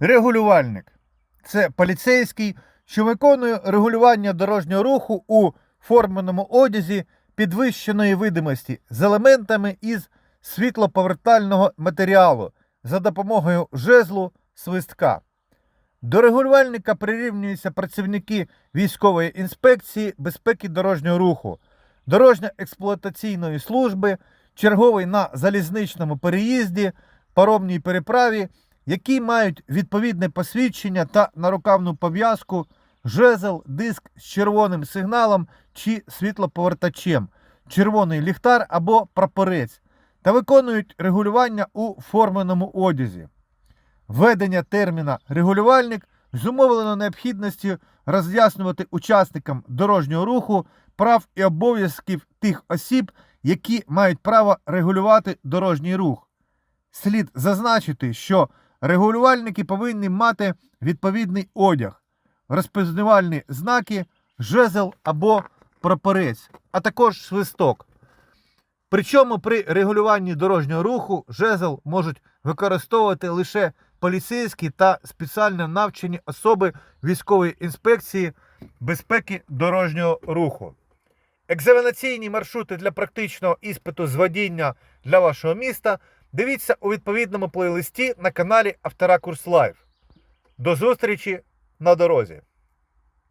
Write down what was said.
Регулювальник це поліцейський, що виконує регулювання дорожнього руху у форменому одязі підвищеної видимості з елементами із світлоповертального матеріалу за допомогою жезлу свистка. До регулювальника прирівнюються працівники військової інспекції безпеки дорожнього руху, дорожньо-експлуатаційної служби, черговий на залізничному переїзді, паромній переправі, які мають відповідне посвідчення та нарукавну пов'язку, жезл, диск з червоним сигналом чи світлоповертачем, червоний ліхтар або прапорець, та виконують регулювання у форменому одязі. Введення терміна регулювальник зумовлено необхідністю роз'яснювати учасникам дорожнього руху прав і обов'язків тих осіб, які мають право регулювати дорожній рух. Слід зазначити, що регулювальники повинні мати відповідний одяг, розпізнавальні знаки, жезл або прапорець, а також свисток. Причому при регулюванні дорожнього руху жезл можуть використовувати лише поліцейські та спеціально навчені особи військової інспекції безпеки дорожнього руху. Екзаменаційні маршрути для практичного іспиту з водіння для вашого міста дивіться у відповідному плейлисті на каналі Авторакурс Лайв. До зустрічі на дорозі!